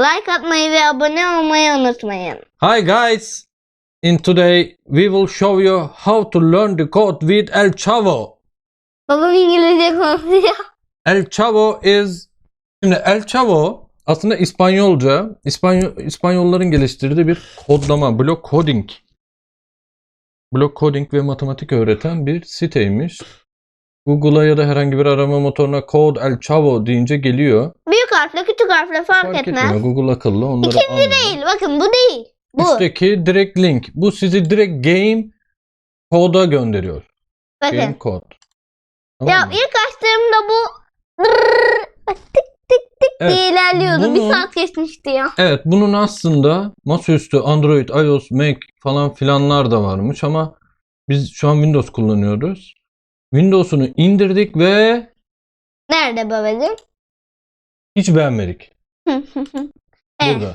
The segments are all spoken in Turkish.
Like atmayı ve abone olmayı unutmayın. Hi guys! In today we will show you how to learn the code with El Chavo. Babam İngilizce konuşuyor. El Chavo is Şimdi El Chavo aslında İspanyolca, İspanyol İspanyolların geliştirdiği bir kodlama, block coding. Block coding ve matematik öğreten bir siteymiş. Google'a ya da herhangi bir arama motoruna code El Chavo deyince geliyor. Büyük harfle küçük harfle fark, Fark etmez. etmiyor. Google akıllı. Onları anlıyor. Değil bakın bu değil. Bu. Üstteki direkt link. Bu sizi direkt game koda gönderiyor. bakın. Game code. Tamam Ya mı? ilk açtığımda bu tık tık tık Evet, diye ilerliyordu. Bir bunu- saat geçmişti ya. Evet bunun aslında masaüstü Android, iOS, Mac falan filanlar da varmış ama biz şu an Windows kullanıyoruz. Windows'unu indirdik ve Nerede babacığım? hiç beğenmedik burada.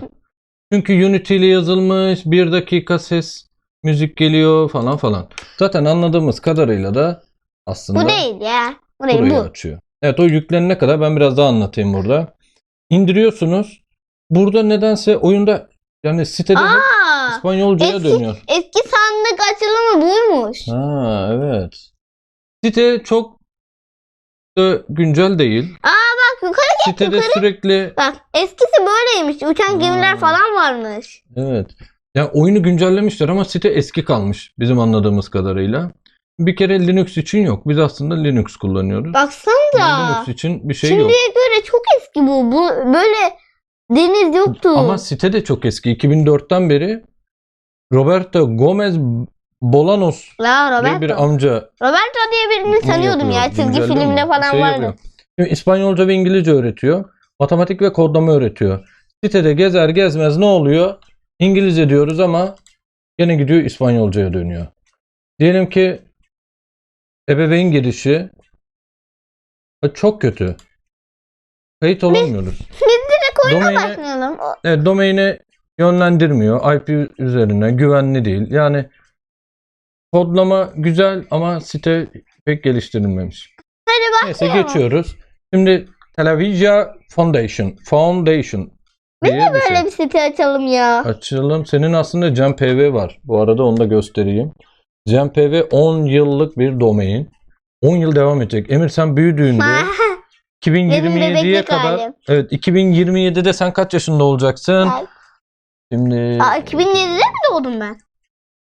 Çünkü Unity ile yazılmış, bir dakika ses, müzik geliyor falan falan. Zaten anladığımız kadarıyla da aslında Bu değil ya. Bu değil burayı bu. açıyor. Evet o yüklenene kadar ben biraz daha anlatayım burada. İndiriyorsunuz. Burada nedense oyunda yani sitede hep Aa, İspanyolcaya eski- dönüyor. eski sandık açılımı buymuş. Ha evet. Site çok da güncel değil. Bak yukarı Sitede sürekli bak. Eskisi böyleymiş. Uçan gemiler Aa. falan varmış. evet. Ya oyunu güncellemişler ama site eski kalmış bizim anladığımız kadarıyla. Bir kere Linux için yok. Biz aslında Linux kullanıyoruz. Baksanıza. Linux için bir şey yok. Şimdiye göre çok eski bu. Bu böyle deniz yoktu. Ama site de çok eski. 2004'ten beri Roberto Gomez Bolanos La diye Roberto. bir amca Roberto diye birini bunu tanıyordum ya. yapıyor. Çizgi Güncelliyor filmde falan Şey vardı. yapıyor. Şimdi İspanyolca ve İngilizce öğretiyor. Matematik ve kodlama öğretiyor. Sitede gezer gezmez ne oluyor? İngilizce diyoruz ama gene gidiyor İspanyolcaya dönüyor. Diyelim ki ebeveyn girişi e, çok kötü. Kayıt olamıyoruz. Domaine, Başlayalım. O- evet, domaini yönlendirmiyor. IP üzerine güvenli değil. Yani kodlama güzel ama site pek geliştirilmemiş. Hadi Neyse başlayalım. geçiyoruz. Şimdi Television Foundation. Foundation Biz diye bir şey. Böyle bir site açalım ya. Açalım. Senin aslında Cem PV var. Bu arada onu da göstereyim. Cem PV 10 yıllık bir domain. 10 yıl devam edecek. Emir sen büyüdüğünde 2027'ye bebeklik kadar halim. Evet 2027'de sen kaç yaşında olacaksın? Ben- Şimdi Aa, 2007'de mi doğdum ben?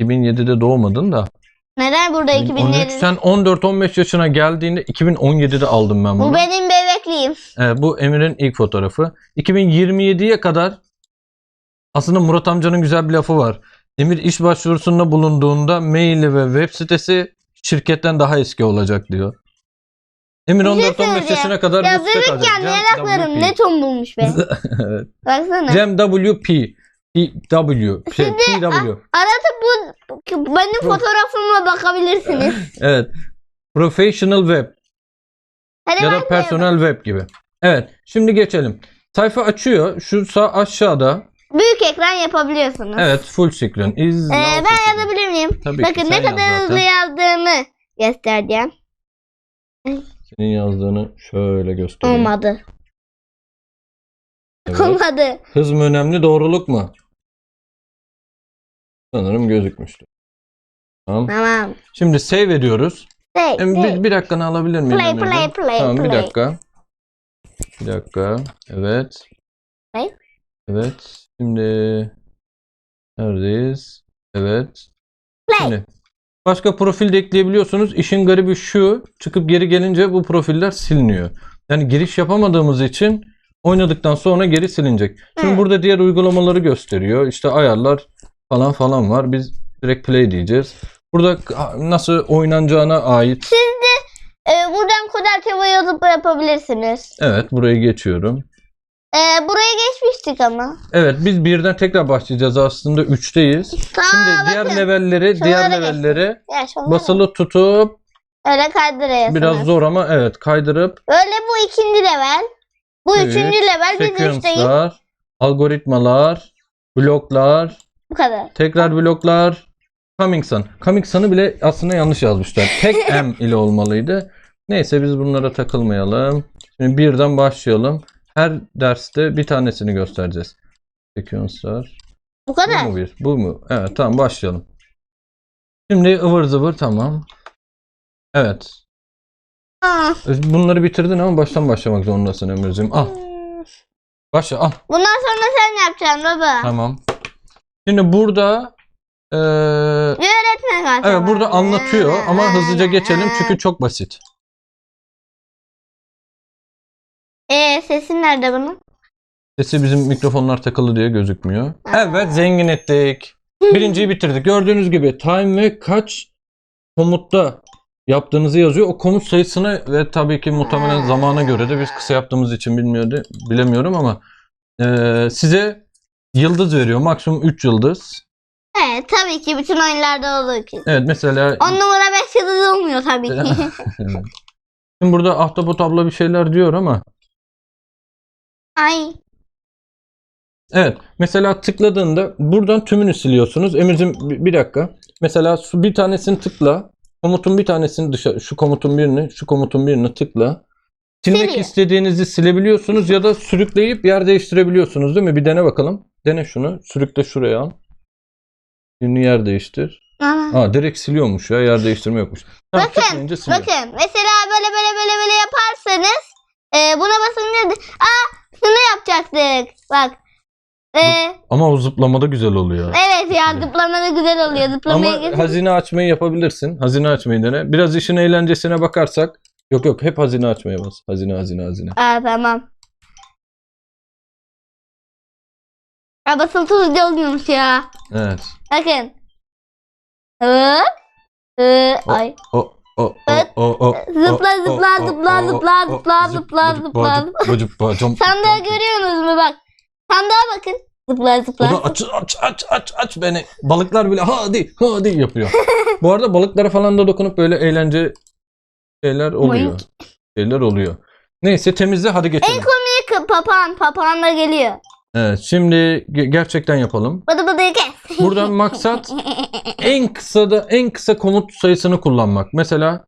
2007'de doğmadın da. Neden burada 13, 2007? sen 14-15 yaşına geldiğinde 2017'de aldım ben bunu. Bu benim bebekliğim. Evet, bu Emir'in ilk fotoğrafı. 2027'ye kadar aslında Murat amcanın güzel bir lafı var. Emir iş başvurusunda bulunduğunda maili ve web sitesi şirketten daha eski olacak diyor. Emir Bir şey 14-15 söyleyeceğim. yaşına kadar Ya bu site kalacak. bebekken Cem yanaklarım WP. ne tombulmuş be. Evet. Baksana. Cem WP. PW. Şey, Şimdi, PW. Arada bu benim fotoğrafıma bakabilirsiniz. Evet. Professional Web Hadi ya da. Personal Web gibi. Evet. Şimdi geçelim. Sayfa açıyor. Şu sağ aşağıda. Büyük ekran yapabiliyorsunuz. Evet. Full screen. Is Ee, ben screen. yazabilir miyim? Tabii ki, Bakın sen ne yaz kadar zaten. hızlı yazdığımı göstereceğim. Senin yazdığını şöyle göstereyim. Olmadı. Evet. Olmadı. Hız mı önemli, doğruluk mu? Sanırım gözükmüştü. Tamam. Tamam. Şimdi save ediyoruz. Say, Em. Bir, bir dakikanı alabilir miyim? Play, play, play, Tamam bir play. dakika. Bir dakika. Evet. Play. Evet. Şimdi neredeyiz? Evet. Play. Şimdi başka profil de ekleyebiliyorsunuz. İşin garibi şu. Çıkıp geri gelince bu profiller siliniyor. Yani giriş yapamadığımız için oynadıktan sonra geri silinecek. Şimdi Hı. burada diğer uygulamaları gösteriyor. İşte ayarlar falan falan var. Biz direkt play diyeceğiz. Burada nasıl oynanacağına ait. Ee, buradan Kodel Teva yazıp yapabilirsiniz. Evet burayı geçiyorum. Ee, buraya geçmiştik ama. Evet biz birden tekrar başlayacağız aslında 3'teyiz. Tamam Şimdi diğer bakın. levelleri, diğer levelleri Ya şunlara. basılı tutup Öyle kaydırıyorsunuz. biraz zor ama evet kaydırıp Böyle bu ikinci level. Bu Evet, üçüncü level. Seküanslar, algoritmalar, bloklar, Bu kadar. tekrar bloklar, coming sun. Coming sun'ı bile aslında yanlış yazmışlar. Tek M ile olmalıydı. Neyse biz bunlara takılmayalım. Şimdi birden başlayalım. her derste bir tanesini göstereceğiz. Sequence'lar. Bu Bu kadar. mu bir? Bu mu? Evet tamam başlayalım. Şimdi ıvır zıvır tamam. Evet. Aa. Bunları bitirdin ama baştan başlamak zorundasın Emir'ciğim. Al. Başla al. Bundan sonra sen yapacaksın baba. Tamam. Şimdi burada Bir öğretmen kalsa evet burada anlatıyor ama hızlıca geçelim çünkü çok basit. Eee sesin nerede bunun? Sesi bizim mikrofonlar takılı diye gözükmüyor. Evet zengin ettik. Birinciyi bitirdik. Gördüğünüz gibi time ve kaç komutta yaptığınızı yazıyor. O komut sayısına ve tabii ki muhtemelen zamana göre de biz kısa yaptığımız için bilmiyordu, bilemiyorum ama eee, size yıldız veriyor. Maksimum 3 yıldız. Evet tabii ki bütün oyunlarda olduğu gibi. Evet mesela 10 numara 5 yıldız olmuyor tabii ki. Evet. Şimdi burada Ahtapot abla bir şeyler diyor ama Ay. evet mesela tıkladığında buradan tümünü siliyorsunuz. Emir'cim bir dakika. Mesela bir tanesini tıkla. Komutun bir tanesini dışarı şu komutun birini şu komutun birini tıkla. Silmek Siliyor. istediğinizi silebiliyorsunuz ya da sürükleyip yer değiştirebiliyorsunuz değil mi? Bir dene bakalım. Dene şunu. Sürükle şuraya al. Şimdi yer değiştir. Aa. Aa direkt siliyormuş ya. Yer değiştirme yokmuş. Tamam, Bakın, tıklayınca siliyor. Bakın mesela böyle böyle böyle böyle yaparsanız e, buna basınca aa şunu yapacaktık. Bak. E, Ama o zıplamada güzel oluyor. evet ya zıplamada güzel oluyor. Zıplamaya Ama getir- hazine açmayı yapabilirsin. Hazine açmayı dene. Biraz işin eğlencesine bakarsak. Yok yok hep hazine açmaya bas. Hazine hazine hazine. Aa tamam. Aa basılı tutucu olmuyormuş ya. Evet. Bakın. Hop. Ee, ay. O o o Evet. o o. Zıpla, o, zıpla, o, zıpla, o, zıpla, o, zıpla, zıp, zıpla, zıpla. Sandığa jump. görüyorsunuz mu bak. Sandığa bakın. Zıpla O zıpla. da aç aç aç aç aç beni. Balıklar bile hadi hadi yapıyor. Bu arada balıklara falan da dokunup böyle eğlence şeyler oluyor. Boink. Şeyler oluyor. Neyse temizle hadi geçelim. İlk papağan. Papağan da geliyor. Evet şimdi ge- gerçekten yapalım. Bıdı bıdı kes. Buradan maksat en kısa da en kısa komut sayısını kullanmak. Mesela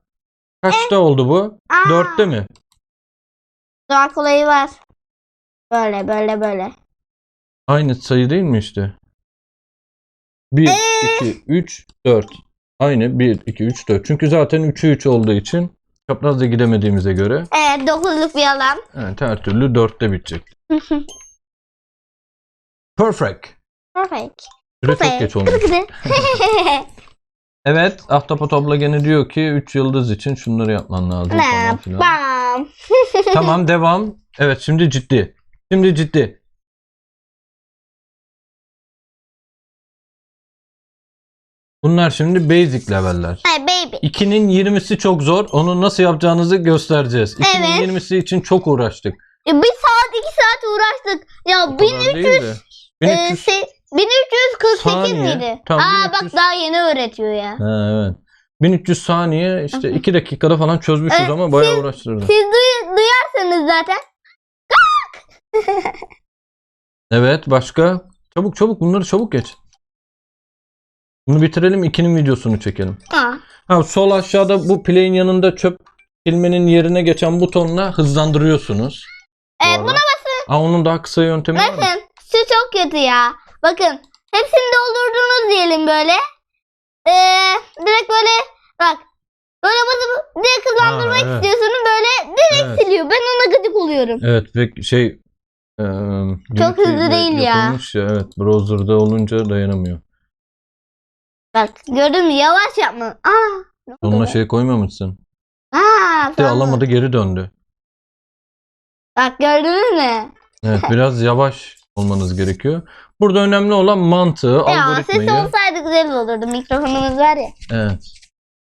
kaçta oldu bu? Aa, Dörtte mi? Daha kolayı var. Böyle böyle böyle. Aynı sayı değil mi işte? 1, Ee? 2, 3, 4. Aynı 1, 2, 3, 4. Çünkü zaten 3'ü 3 olduğu için çaprazda gidemediğimize göre Evet dokuzluk bir alan. evet, her türlü 4'te bitecek. Perfect. Perfect. Süre çok geç olmuş. Evet Ahtapot abla gene diyor ki 3 yıldız için şunları yapman lazım Ne falan filan. yapmam. Tamam devam. Evet şimdi ciddi. Şimdi ciddi. Bunlar şimdi basic leveller. Hey baby. 2'nin 20'si çok zor. Onu nasıl yapacağınızı göstereceğiz. 2'nin Evet. 20'si için çok uğraştık. Ya bir saat iki saat uğraştık. Ya O bin, kadar değil de. e, 1300 şey, 1348 Saniye. miydi? Tamam, Aa 1300. bak daha yeni öğretiyor ya. Ha, evet. 1300 saniye işte 2 dakikada falan çözmüşüz Evet, ama bayağı uğraştırdı. Siz duy- duyarsanız zaten. Evet başka? Çabuk çabuk bunları çabuk geç. Bunu bitirelim 2'nin videosunu çekelim. Ha. Ha, sol aşağıda bu play'in yanında çöp silmenin yerine geçen butonla hızlandırıyorsunuz. bu E, arada. buna basın. Aa, onun daha kısa yöntemi var mı? Bakın şu çok kötü ya. Bakın hepsini doldurdunuz diyelim böyle. Ee, direkt böyle bak. Böyle basıp direkt hızlandırmak Ha, evet. istiyorsunuz böyle direkt Evet. siliyor. Ben ona gıcık oluyorum. Evet ve şey e, Çok Unity hızlı değil ya. yapılmış ya. Evet browser'da olunca dayanamıyor. Bak gördün mü yavaş yapma. Aa. Sonuna şey koymamışsın. Aa, De tamam. alamadı geri döndü. Bak gördünüz mü? Evet biraz yavaş olmanız gerekiyor. Burada önemli olan mantığı, Ya algoritmayı. ses olsaydı güzel olurdu. Mikrofonumuz var ya. Evet.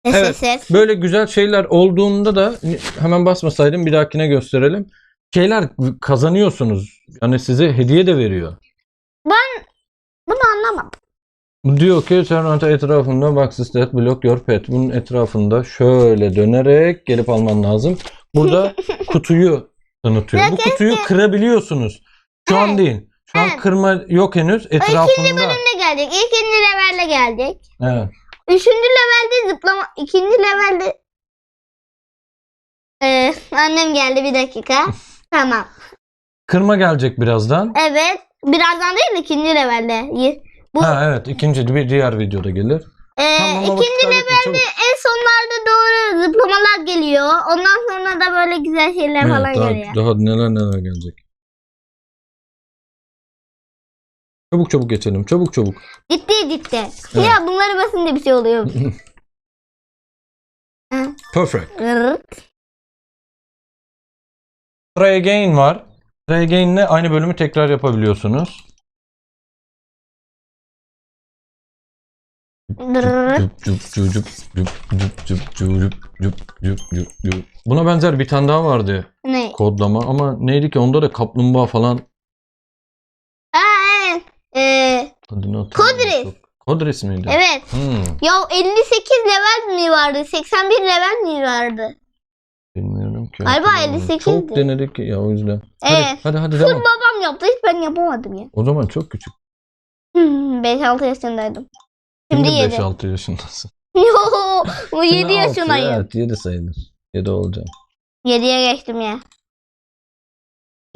Ses Evet. ses ses. Böyle güzel şeyler olduğunda da hemen basmasaydım bir dahakine gösterelim. Şeyler kazanıyorsunuz. Yani size hediye de veriyor. Diyor ki Servant etrafında box stat block your pet. Bunun etrafında şöyle dönerek gelip alman lazım. Burada kutuyu tanıtıyor. Bu kutuyu kırabiliyorsunuz. Şu an değil. Şu an Evet. kırma yok henüz. İkinci Etrafında. bölümde geldik. İkinci levelle geldik. Evet. Üçüncü levelde zıplama. ikinci levelde Ee, annem geldi bir dakika. tamam. Kırma gelecek birazdan. Evet. Birazdan değil de ikinci levelde. Y- Bu Ha evet ikinci bir diğer videoda gelir. e, Tamam ikinci kaybetme, çabuk. en sonlarda doğru zıplamalar geliyor. Ondan sonra da böyle güzel şeyler Evet, falan daha, geliyor. daha neler neler gelecek. Çabuk çabuk geçelim. Çabuk çabuk. Ciddi ciddi. Ya bunları basınca bir şey oluyor. Perfect. Gırrt. Try again var. Try again ile aynı bölümü tekrar yapabiliyorsunuz. Buna benzer bir tane daha vardı ne? kodlama ama neydi ki onda da kaplumbağa falan Aa evet. Ee, Kodris. Kodris miydi? evet. Hmm, Ya 58 level mi vardı? 81 level mi vardı? bilmiyorum ki. Galiba hatırlamıyorum. 58'di. Çok denedik ya o yüzden. Hadi Evet. hadi hadi devam. babam yaptı. Hiç ben yapamadım ya. O zaman çok küçük. 5-6 yaşındaydım. Şimdi 7. 5-6 yaşındasın. Yo, bu 7 Şimdi altı, yaşındayım. Evet 7 sayılır. 7 olacağım. 7'ye geçtim ya.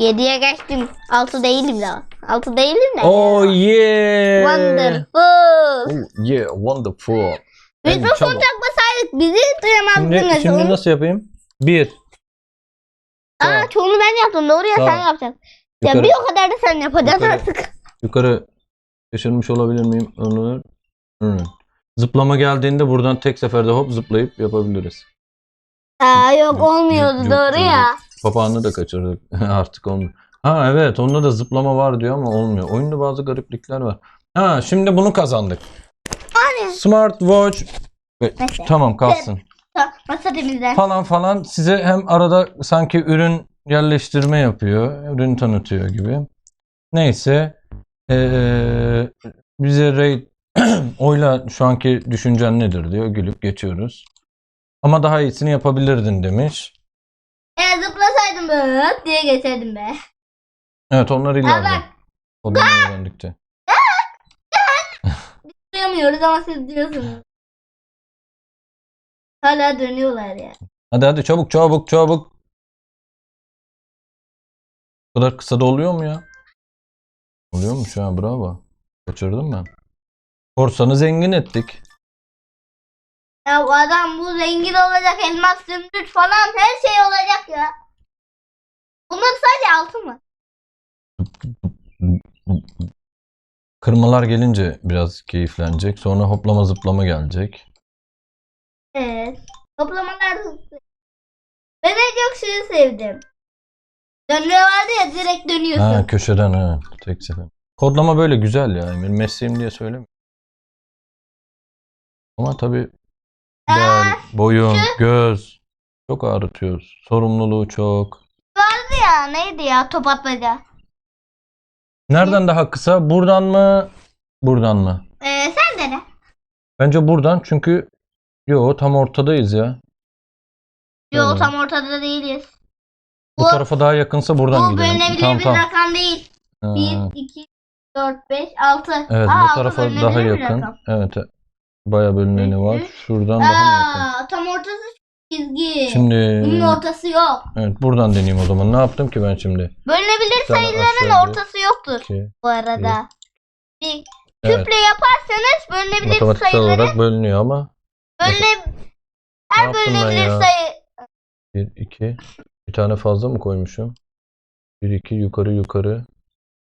7'ye geçtim. 6 değilim daha. 6 değilim de. Oh yeah. Wonderful. Oh yeah wonderful. Mikrofon çabuk. takmasaydık bizi Şimdi, duyamazdınız. şimdi Onu- nasıl yapayım? 1. Aa çoğunu ben yaptım. Doğru ya sen yapacaksın. Ya Yukarı, bir o kadar da sen yapacaksın Yukarı. artık. yukarı şaşırmış olabilir miyim? Onu Hı. Zıplama geldiğinde buradan tek seferde hop zıplayıp yapabiliriz. Aa yok olmuyordu cuk, doğru cuk. ya. Papağanı da kaçırdık. Artık olmuyor. Ha evet onda da zıplama var diyor ama olmuyor. Oyunda bazı gariplikler var. Ha şimdi bunu kazandık. Hani. Smartwatch Ve- Neyse. tamam kalsın. Ta- Masa temizler. Falan falan size hem arada sanki ürün yerleştirme yapıyor. Ürün tanıtıyor gibi. Neyse. Ee, bize Raid oyla şu anki düşüncen nedir diyor. Gülüp geçiyoruz. Ama daha iyisini yapabilirdin demiş. Eğer zıplasaydım böyle diye geçerdim be. Evet onlar ileride. bak Onları öğrendikçe. duyamıyoruz ama siz diyorsunuz. Hala dönüyorlar ya. Hadi hadi çabuk çabuk çabuk. Bu kadar kısa da oluyor mu ya? Oluyor mu şu an bravo. Kaçırdım ben. Korsanı zengin ettik. Ya bu adam bu zengin olacak elmas zümrüt falan her şey olacak ya. Bunlar sadece altın mı? Kırmalar gelince biraz keyiflenecek. Sonra hoplama zıplama gelecek. Evet. Toplamalar zıplıyor. Ben en çok şeyi sevdim. Dönme vardı ya direkt dönüyorsun. Ha köşeden ha. Tek sefer. Kodlama böyle güzel ya. Benim mesleğim diye söylemiyorum. Ama tabii bel, boyun, göz çok ağrıtıyor. Sorumluluğu çok. Vardı ya neydi ya top atmaca. Nereden daha kısa? Buradan mı? Buradan mı? Ee, sen de ne? Bence buradan çünkü yo tam ortadayız ya. Yo Öyle. tam ortada değiliz. Bu Bu- tarafa daha yakınsa buradan Bu gidelim. bölünebilir Tamam bir tamam. rakam değil. Ha, 1, 2, 4, 5, 6. Evet bu tarafa daha yakın. Evet. Bayağı bölüneni var. Şuradan daha mı yakın? Aa, tam ortası çizgi. Şimdi Bunun ortası yok. evet buradan deneyeyim o zaman. Ne yaptım ki ben şimdi? Bölünebilir sayıların ortası yoktur İki. bu arada. Bir Evet. küple yaparsanız bölünebilir Matematiksel sayıları olarak bölünüyor ama bölüne Ne her yaptım ben bölünebilir ya? sayı 1 2 bir tane fazla mı koymuşum? 1 2 yukarı yukarı.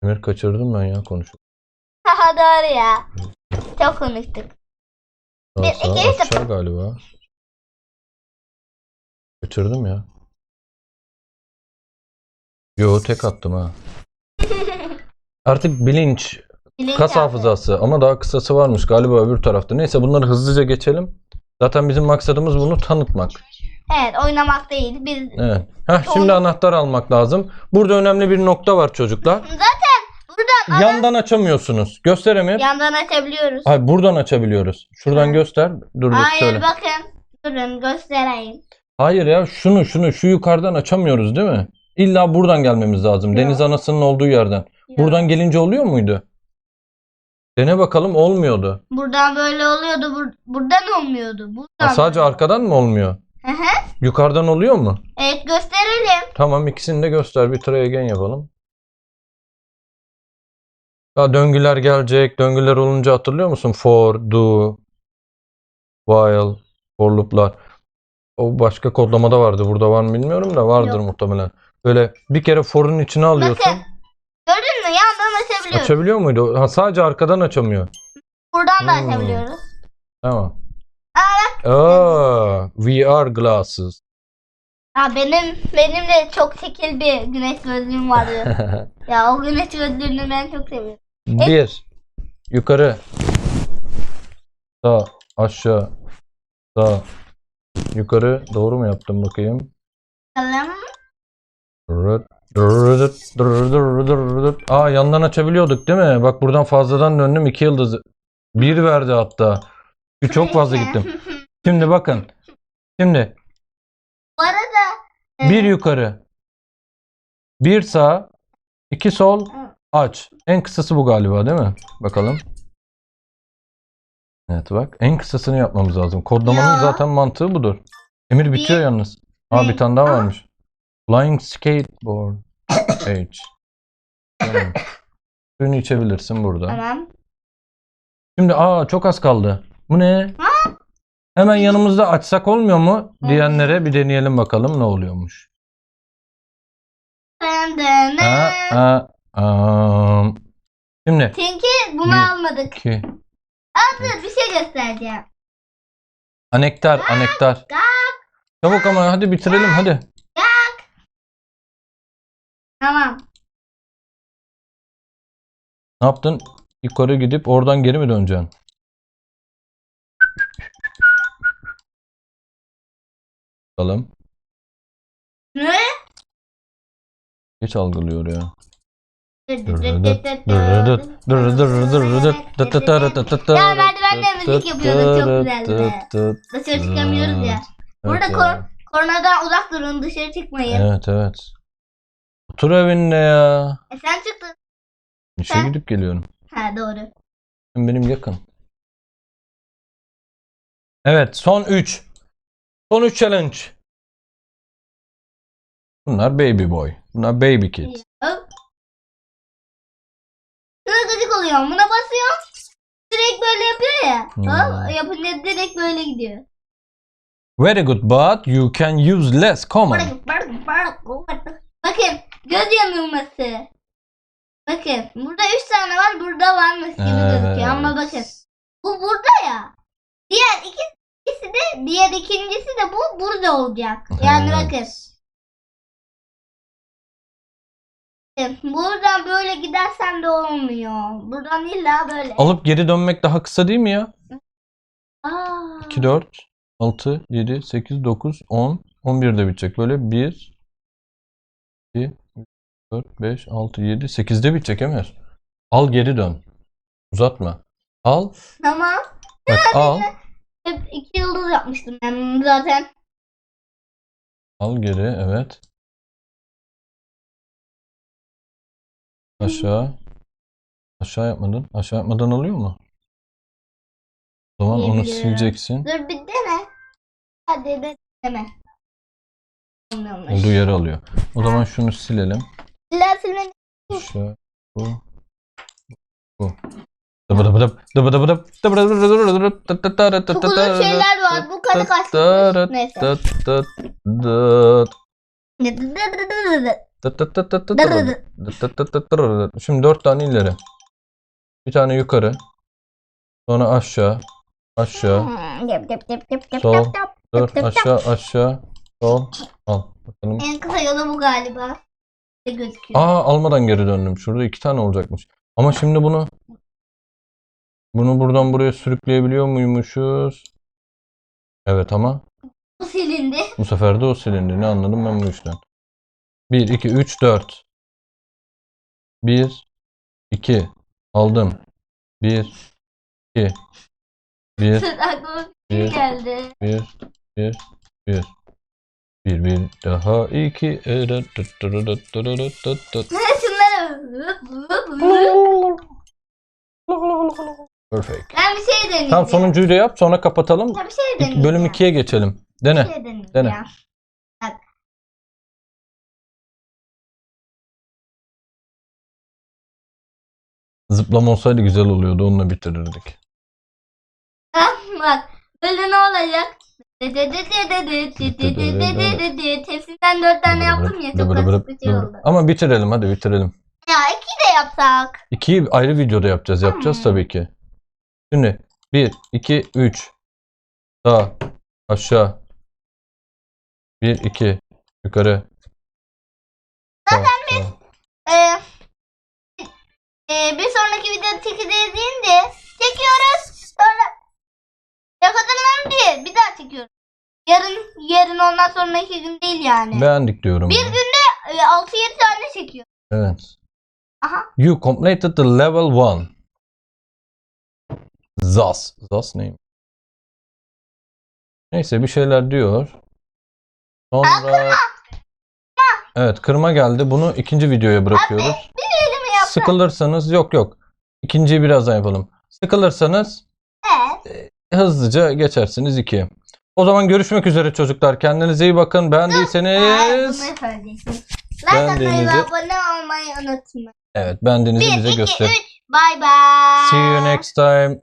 Ömer kaçırdım ben ya konuşup. Haha doğru ya. Çok konuştuk. Sağ Bir, iki, aşağı galiba. Kaçırdım ya. Yo tek attım ha. Artık bilinç, Bilinç kas yaptı. hafızası ama daha kısası varmış galiba öbür tarafta. Neyse bunları hızlıca geçelim. Zaten bizim maksadımız bunu tanıtmak. Evet oynamak değil. Biz Evet. Heh, şimdi anahtar almak lazım. Burada önemli bir nokta var çocuklar. buradan ana- Yandan açamıyorsunuz. Göster Emir. yandan açabiliyoruz. Hayır buradan açabiliyoruz. Şuradan Ha. göster. Dur bir Hayır söyle. bakın. Durun göstereyim. Hayır ya şunu şunu şu yukarıdan açamıyoruz değil mi? İlla buradan gelmemiz lazım. Yok. Deniz anasının olduğu yerden. Buradan gelince oluyor muydu? Dene bakalım olmuyordu. Buradan böyle oluyordu. bur- buradan olmuyordu. Buradan Ha, sadece böyle. arkadan mı olmuyor? Hı hı. Yukarıdan oluyor mu? Evet gösterelim. Tamam ikisini de göster. Bir try again yapalım. Ya döngüler gelecek. Döngüler olunca hatırlıyor musun? For, do, while, for loop'lar. O başka kodlamada vardı. Burada var mı bilmiyorum da vardır Yok. muhtemelen. Böyle bir kere for'un içine alıyorsun. Bakın. Gördün mü? Yandan açabiliyoruz. Açabiliyor muydu? Ha, sadece arkadan açamıyor. Buradan da Hmm. açabiliyoruz. Tamam. Aa, Aa, VR glasses. Ya benim benim de çok şekil bir güneş gözlüğüm vardı. ya o güneş gözlüğünü ben çok seviyorum. Bir. Yukarı. Sağ. Aşağı. Sağ. Yukarı. Doğru mu yaptım bakayım? Bakalım. Dırırt, dırırt, dırırt, dırırt. Aa yandan açabiliyorduk değil mi? Bak buradan fazladan döndüm. iki yıldız. Bir verdi hatta. Çok fazla gittim. Şimdi bakın. Şimdi Bu arada e, bir yukarı. Bir sağ. iki sol. Aç. En kısası bu galiba değil mi? Bakalım. Evet bak. En kısasını yapmamız lazım. Kodlamanın Ya. zaten mantığı budur. Emir bitiyor Bir- yalnız. Aa Ne? bir tane daha Aa. varmış. Flying skateboard. H. Tamam. Suyunu içebilirsin burada. tamam. Şimdi aa çok az kaldı. Bu ne? Hemen yanımızda açsak olmuyor mu? Diyenlere bir deneyelim bakalım ne oluyormuş. Dın dın Ha, ha, am. Şimdi Çünkü bunu Bir. almadık. iki. Dur bir şey göstereceğim. Anektar, anektar. Çabuk ama hadi bitirelim hadi. Tamam. Ne yaptın? Yukarı gidip oradan geri mi döneceksin? Bakalım. Ne? Geç algılıyor ya. Ya Ya merdivenle müzik yapıyorduk çok güzeldi. Dışarı çıkamıyoruz ya. Burada kor koronadan uzak durun dışarı çıkmayın. Evet evet. Otur evinde ya. E sen çıktın. İşe Sen- gidip geliyorum. Ha doğru. Benim yakın. Evet son 3. Son 3 challenge. Bunlar baby boy. Bunlar baby kid. Hop. Oluyor. Buna basıyor. Direkt böyle yapıyor ya. Hmm. Hop, yapınca direkt böyle gidiyor. Very good but you can use less common. Bakın göz yanılması. Bakın burada 3 tane var burada varmış gibi gözüküyor ama bakın. Bu burada ya. Diğer ikisi de diğer ikincisi de bu burada olacak. Yani Evet. bakın. Buradan böyle gidersen de olmuyor. Buradan illa böyle. Alıp geri dönmek daha kısa değil mi ya? Aa. 2, 4, 6, 7, 8, 9, 10, 11 de bitecek. Böyle 1, 2, 4, 5, 6, 7, 8'de bitecek Emir. Al geri dön. Uzatma. Al. Tamam. Bak al. Hep iki yıldız yapmıştım ben bunu zaten. Al geri. Evet. Aşağı. Aşağı yapmadın. Aşağı yapmadan oluyor mu? O zaman onu Bilmiyorum. sileceksin. Dur bir dene. Hadi de dene. Olmuyormuş. Olduğu yere alıyor. O zaman şunu silelim. İlla silmeni Aşağı. Bu. Bu. Dıbıdıbıdıp, dıbıdıbıdıp, dıbıdıbıdıp, Çok uzun şeyler var. Bu kadar kaçtı. Neyse. dıt, dıt, dıt. Dıt, dıt, dıt, dıt, dıt, Dır dıt. Dıt, dıt, dıt, dıt, dıt, dıt. Şimdi dört tane ileri. Bir tane yukarı. Sonra aşağı. Aşağı. Sol. Dur aşağı aşağı. Sol. Al. Bakalım. En kısa yolu bu galiba. Gözüküyor. Aa almadan geri döndüm. Şurada iki tane olacakmış. Ama şimdi bunu bunu buradan buraya sürükleyebiliyor muymuşuz? Evet ama Bu silindi. bu sefer de o silindi. Ne anladım ben bu işten? 1, 2, 3, 4. 1, 2. Aldım. 1, 2. 1, Aklıma bir Bir. şey geldi. 1, 1, 1. Bir, bir daha iki. Şunları Perfect. ben bir şey deneyeceğim. Tamam sonuncuyu da yap sonra kapatalım. Ya bir şey İki- deneyeceğim. Bölüm 2'ye geçelim. Bir Dene. şey deneyeceğim. Dene. Zıplama olsaydı güzel oluyordu. Onunla bitirirdik. Ha, bak böyle ne olacak? Hepsinden dört tane yaptım ya çok basit bir şey oldu. Ama bitirelim hadi bitirelim. Ya iki de yapsak. İkiyi ayrı videoda yapacağız. Yapacağız tabii ki. Şimdi 1, 2, 3. Sağ, aşağı. 1, 2. Yukarı. Zaten biz Ee, bir sonraki videoda çekeceğiz deyince çekiyoruz. Sonra yakalanalım diye bir daha çekiyoruz. Yarın yarın ondan sonra iki gün değil yani. beğendik diyorum. Bir günde e, 6-7 tane çekiyor. Evet. Aha. You completed the level 1. Zas. Zas neyim? Neyse bir şeyler diyor. Sonra Evet kırma geldi. Bunu ikinci videoya bırakıyoruz. Bir elimi yap. Sıkılırsanız yok yok. İkinciyi birazdan yapalım. Sıkılırsanız Evet. hızlıca geçersiniz ikiye. O zaman görüşmek üzere çocuklar. Kendinize iyi bakın. Ha, Beğendiyseniz bunu. Like atmayı ve Beğendiğinizi- abone olmayı unutmayın. evet beğendiğinizi 1, bize 2, göster. 3. Bye bye. See you next time.